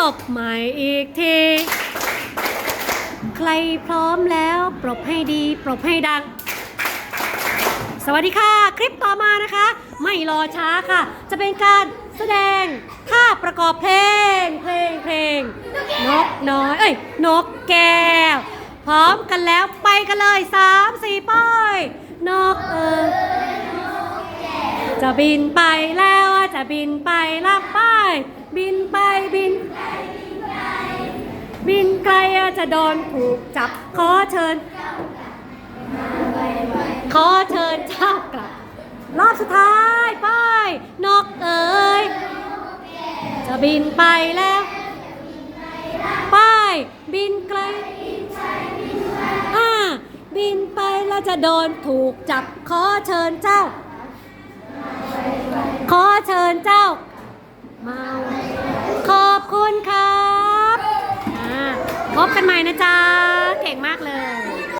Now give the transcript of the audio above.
ปรบใหม่อีกที ใครพร้อมแล้วปรบให้ดี ปรบให้ดัง สวัสดีค่ะ คลิปต่อมานะคะ ไม่รอช้าค่ะ จะเป็นการแสดงท่าประกอบเพลง เพลงเพลง นกน้อย เอ้ย นกแก้ว พร้อมกันแล้วไปกันเลยสามสี่ป้ายนกเออจะบินไปแล้วจะบินไปรับปบินไปบิน บินไกลจะโดนถูกจับ ขอเชิญ ขอเชิญเจ้ากลับ รอบสุดท้ายไปนกเอ๋ยจะบินไปแล้ว ไป บินไกลอ่าบินไปแล้วจะโดนถูกจับ ขอเชิญเจ้า ขอเชิญเจ้า พบกันใหม่นะจ๊ะ